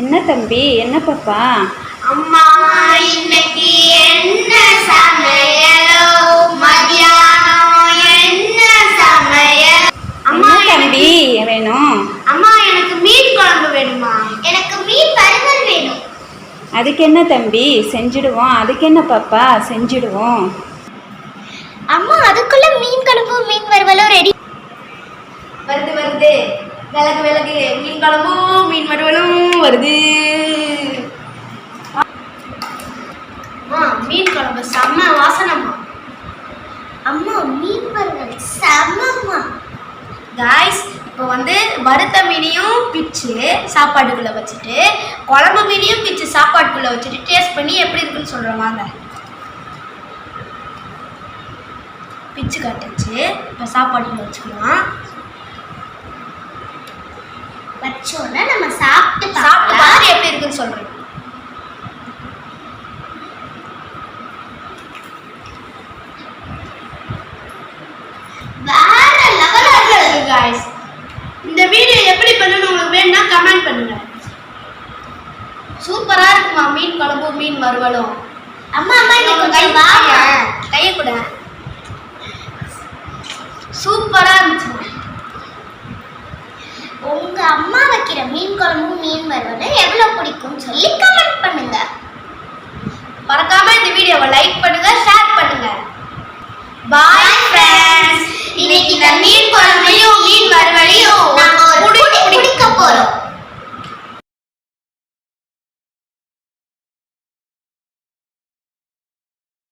என்ன தம்பி? என்ன பாப்பா? அம்மா இன்னைக்கு என்ன சமையலோ? மதியானம் என்ன சமையல்? அம்மா தம்பி? வேணும். அம்மா எனக்கு மீன் குழம்பு வேணுமா? எனக்கு மீன் வறுவல் வேணும். அதுக்கு என்ன தம்பி? செஞ்சிடுவோம். அதுக்கு என்ன பாப்பா? செஞ்சிடுவோம். அம்மா அதுக்குள்ள மீன் குழம்பு மீன் வறுவலும் ரெடி வருது வருது. விலகு விலகு மீன் குழம்பும் மீன் வறுவலும் வருது. மீன் குழம்பு செம்ம வாசனம்மா. அம்மா மீன் வறுவல் செம்மம்மா. காய்ஸ் இப்போ வந்து வறுத்த மீனையும் பிச்சு சாப்பாட்டுக்குள்ளே வச்சுட்டு குழம்பு மீனையும் பிச்சு சாப்பாட்டுக்குள்ளே வச்சுட்டு டேஸ்ட் பண்ணி எப்படி இருக்குன்னு சொல்கிறோம் வாங்க. பிச்சு கட்டுச்சு இப்போ சாப்பாட்டுக்குள்ள வச்சுக்கலாம். வச்சோன்னா நம்ம சாப்பிட்டு சாப்பிட்டு பார்த்து எப்படி இருக்குன்னு சொல்கிறேன் வேற லெவலில் இருக்கு காய்ஸ் இந்த வீடியோ எப்படி பண்ணணும் உங்களுக்கு வேணும்னா கமெண்ட் பண்ணுங்க. சூப்பரா இருக்குமா? மீன் குழம்பு மீன் வறுவலும். அம்மா அம்மா கை கையை கூட. சூப்பரா இருந்துச்சு உங்க அம்மா வைக்கிற மீன் குழம்பும் மீன் வறுவலும் எவ்வளவு பிடிக்கும்னு சொல்லி கமெண்ட் பண்ணுங்க. மறக்காம இந்த வீடியோவை லைக் பண்ணுங்க ஷேர் பண்ணுங்க. பாய் ஃப்ரெண்ட்ஸ் இன்னைக்கு இந்த மீன் குழம்பு